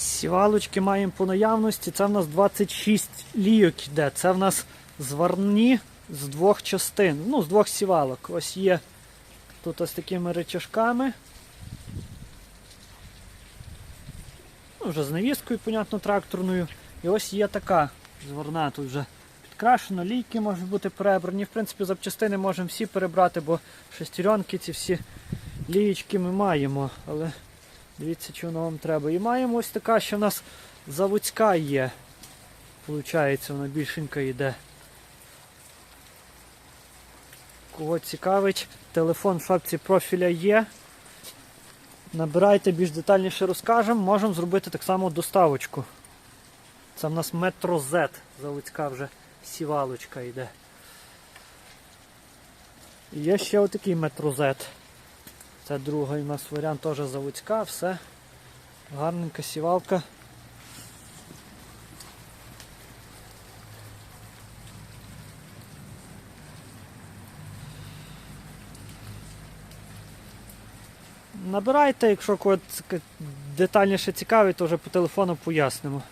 Сівалочки маємо по наявності. Це в нас 26 лійок йде. Це в нас зварні з двох частин. Ну, з двох сівалок. Ось є тут ось такими речашками. Ну, вже з навіскою, понятно, тракторною. І ось є така зворна тут вже підкрашено, лійки можуть бути перебрані. В принципі, запчастини можемо всі перебрати, бо шестеренки ці всі лієчки ми маємо. Але дивіться, чи воно вам треба. І маємо ось така, що в нас заводська є. Получається, вона більшенька йде. Кого цікавить, телефон в шапці профіля є. Набирайте більш детальніше розкажемо, можемо зробити так само доставочку. Це в нас метро Z, заводська вже сівалочка йде. І є ще отакий метро Z. Це другий у нас варіант теж заводська, все. Гарненька сівалка. Набирайте, якщо когось детальніше цікавить, то вже по телефону пояснимо.